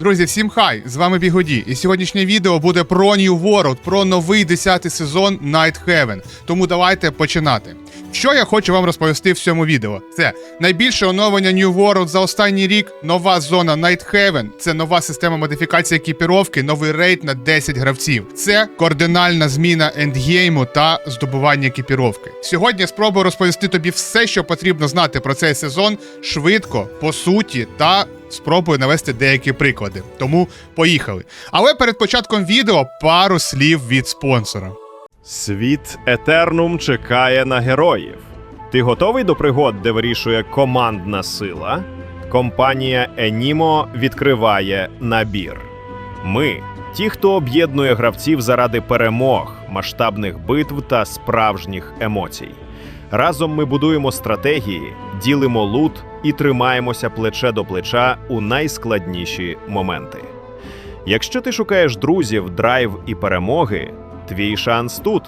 Друзі, всім хай! З вами Бігоді. І сьогоднішнє відео буде про New World, про новий 10 сезон Night Heaven. Тому давайте починати. Що я хочу вам розповісти в цьому відео? Це найбільше оновлення New World за останній рік, нова зона Night Heaven, це нова система модифікації екіпіровки, новий рейд на 10 гравців. Це кардинальна зміна ендгейму та здобування екіпіровки. Сьогодні спробую розповісти тобі все, що потрібно знати про цей сезон швидко, по суті та спробую навести деякі приклади. Тому поїхали. Але перед початком відео пару слів від спонсора. Світ Етернум чекає на героїв. Ти готовий до пригод, де вирішує командна сила? Компанія Енімо відкриває набір. Ми ті, хто об'єднує гравців заради перемог, масштабних битв та справжніх емоцій. Разом ми будуємо стратегії, ділимо лут і тримаємося плече до плеча у найскладніші моменти. Якщо ти шукаєш друзів, драйв і перемоги, твій шанс тут.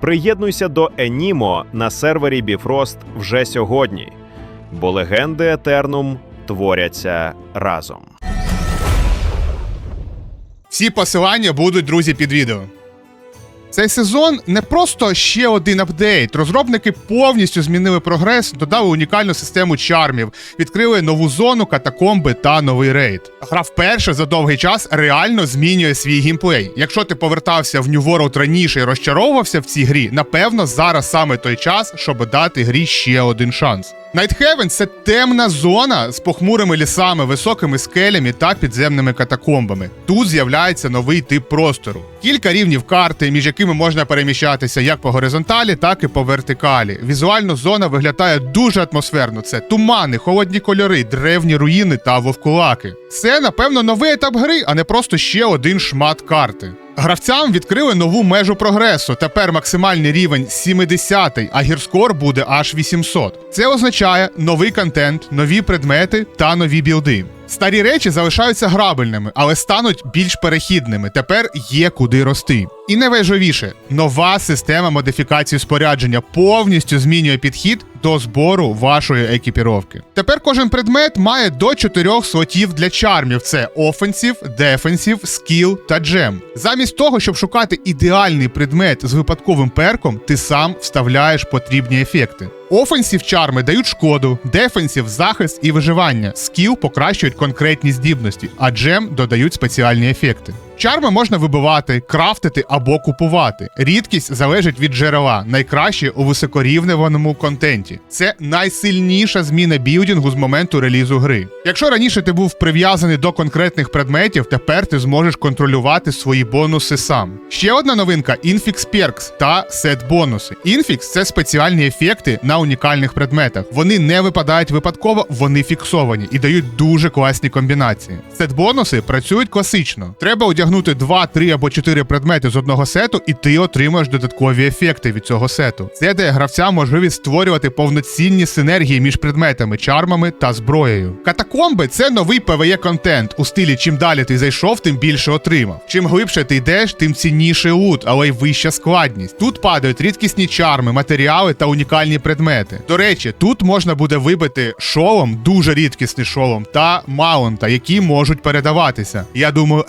Приєднуйся до Енімо на сервері Bifrost вже сьогодні, бо легенди Етернум творяться разом. Всі посилання будуть, друзі, під відео. Цей сезон не просто ще один апдейт. Розробники повністю змінили прогрес, додали унікальну систему чармів, відкрили нову зону, катакомби та новий рейд. Гра вперше за довгий час реально змінює свій геймплей. Якщо ти повертався в New World раніше і розчаровувався в цій грі, напевно, зараз саме той час, щоб дати грі ще один шанс. Heaven – це темна зона з похмурими лісами, високими скелями та підземними катакомбами. Тут з'являється новий тип простору. Кілька рівнів карти, між якими можна переміщатися як по горизонталі, так і по вертикалі. Візуально зона виглядає дуже атмосферно. Це тумани, холодні кольори, древні руїни та вовкулаки. Це, напевно, новий етап гри, а не просто ще один шмат карти. Гравцям відкрили нову межу прогресу. Тепер максимальний рівень 70, а гірскор буде аж 800. Це означає новий контент, нові предмети та нові білди. Старі речі залишаються грабельними, але стануть більш перехідними. Тепер є куди рости. І найважливіше, нова система модифікації спорядження повністю змінює підхід до збору вашої екіпіровки. Тепер кожен предмет має до 4 слотів для чармів: це офенсів, дефенсів, скіл та джем. Замість того, щоб шукати ідеальний предмет з випадковим перком, ти сам вставляєш потрібні ефекти. Офенсів чарми дають шкоду, дефенсів захист і виживання. Скіл покращують конкретні здібності, а джем додають спеціальні ефекти. Чарми можна вибивати, крафтити або купувати. Рідкість залежить від джерела, найкраще у високорівневаному контенті. Це найсильніша зміна білдингу з моменту релізу гри. Якщо раніше ти був прив'язаний до конкретних предметів, тепер ти зможеш контролювати свої бонуси сам. Ще одна новинка Infix Perks та сет бонуси. Infix – це спеціальні ефекти на унікальних предметах. Вони не випадають випадково, вони фіксовані і дають дуже класні комбінації. Сет бонуси працюють класично. Треба одягнути 2, 3 або 4 предмети з одного сету, і ти отримаєш додаткові ефекти від цього сету. Це дає гравцям можливість створювати повноцінні синергії між предметами, чармами та зброєю. Катакомби це новий PvE контент у стилі чим далі ти зайшов, тим більше отримав. Чим глибше ти йдеш, тим цінніший лут, але й вища складність. Тут падають рідкісні чарми, матеріали та унікальні предмети. До речі, тут можна буде вибити шолом, дуже рідкісний шолом, та маунта, які можуть передаватися. Я думаю,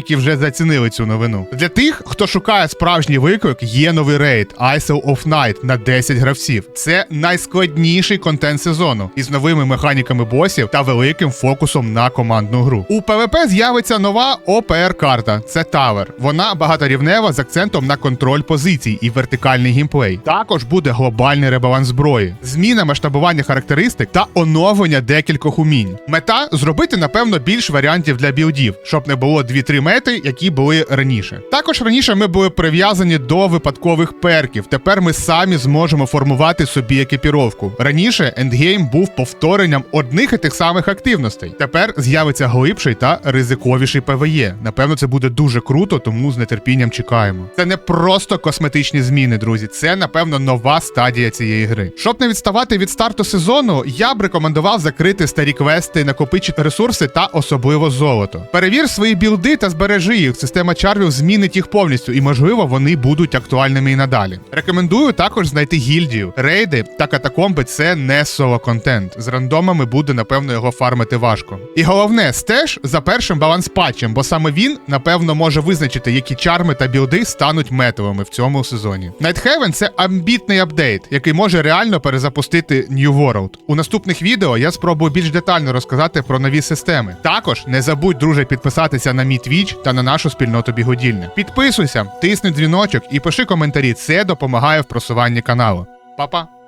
РМТшники вже зацінили цю новину. Для тих, хто шукає справжній виклик, є новий рейд Isle of Night на 10 гравців. Це найскладніший контент сезону із новими механіками босів та великим фокусом на командну гру. У ПВП з'явиться нова ОПР-карта. Це Тавер. Вона багаторівнева з акцентом на контроль позицій і вертикальний геймплей. Також буде глобальний ребаланс зброї, зміна масштабування характеристик та оновлення декількох умінь. Мета зробити, напевно, більш варіантів для білдів, щоб не було 2-3 мети, які були раніше. Також раніше ми були прив'язані до випадкових перків. Тепер ми самі зможемо формувати собі екіпіровку. Раніше ендгейм був повторенням одних і тих самих активностей. Тепер з'явиться глибший та ризиковіший ПВЕ. Напевно, це буде дуже круто, тому з нетерпінням чекаємо. Це не просто косметичні зміни, друзі. Це, напевно, нова стадія цієї гри. Щоб не відставати від старту сезону, я б рекомендував закрити старі квести, накопичити ресурси та особливо золото. Перевір свої білди та зберігання збережи їх, система чарвів змінить їх повністю, і можливо вони будуть актуальними і надалі. Рекомендую також знайти гільдію. Рейди та катакомби це не соло контент. З рандомами буде напевно його фармити важко. І головне, стеж за першим баланс патчем, бо саме він напевно може визначити, які чарми та білди стануть метовими в цьому сезоні. Nighthaven – це амбітний апдейт, який може реально перезапустити New World. У наступних відео я спробую більш детально розказати про нові системи. Також не забудь, друже, підписатися на мій Twitch та на нашу спільноту бігодільня. Підписуйся, тисни дзвіночок і пиши коментарі. Це допомагає в просуванні каналу. Па-па!